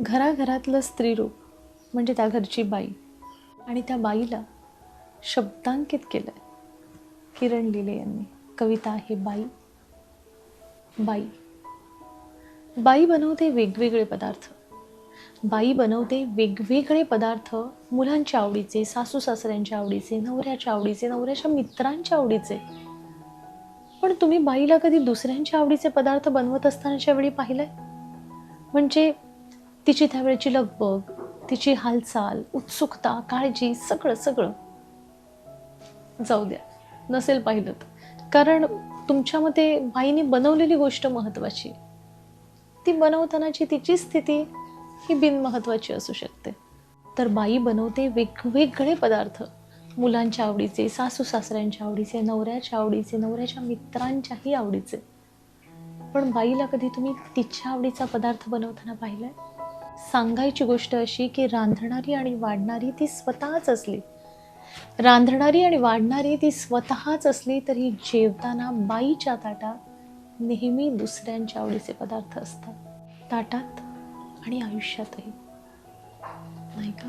घराघरातलं स्त्रीरूप म्हणजे त्या घरची बाई आणि त्या बाईला शब्दांकित केलं आहे किरण लिले यांनी. कविता आहे बाई. बाई. बाई बनवते वेगवेगळे पदार्थ. बाई बनवते वेगवेगळे पदार्थ मुलांच्या आवडीचे सासू सासऱ्यांच्या आवडीचे नवऱ्याच्या आवडीचे नवऱ्याच्या मित्रांच्या आवडीचे. पण तुम्ही बाईला कधी दुसऱ्यांच्या आवडीचे पदार्थ बनवत असतानाच्या वेळी पाहिलंय? म्हणजे तिची त्यावेळेची लगबग तिची हालचाल उत्सुकता काळजी सगळं सगळं. जाऊ द्या नसेल पाहिलं तर. कारण तुमच्या मते बाईने बनवलेली गोष्ट महत्वाची. ती बनवतानाची तिची स्थिती ही बिनमहत्वाची असू शकते. तर बाई बनवते वेगवेगळे पदार्थ. मुलांच्या आवडीचे सासू सासऱ्यांच्या आवडीचे नवऱ्याच्या आवडीचे नवऱ्याच्या मित्रांच्याही आवडीचे. पण बाईला कधी तुम्ही तिच्या आवडीचा पदार्थ बनवताना पाहिलाय? सांगायची गोष्ट अशी की रांधणारी आणि वाढणारी ती स्वतःच असली. रांधणारी आणि वाढणारी ती स्वतःच असली तरी जेवताना बाईच्या ताटात नेहमी दुसऱ्यांच्या आवडीचे पदार्थ असतात. ताटात आणि आयुष्यातही. नाही का?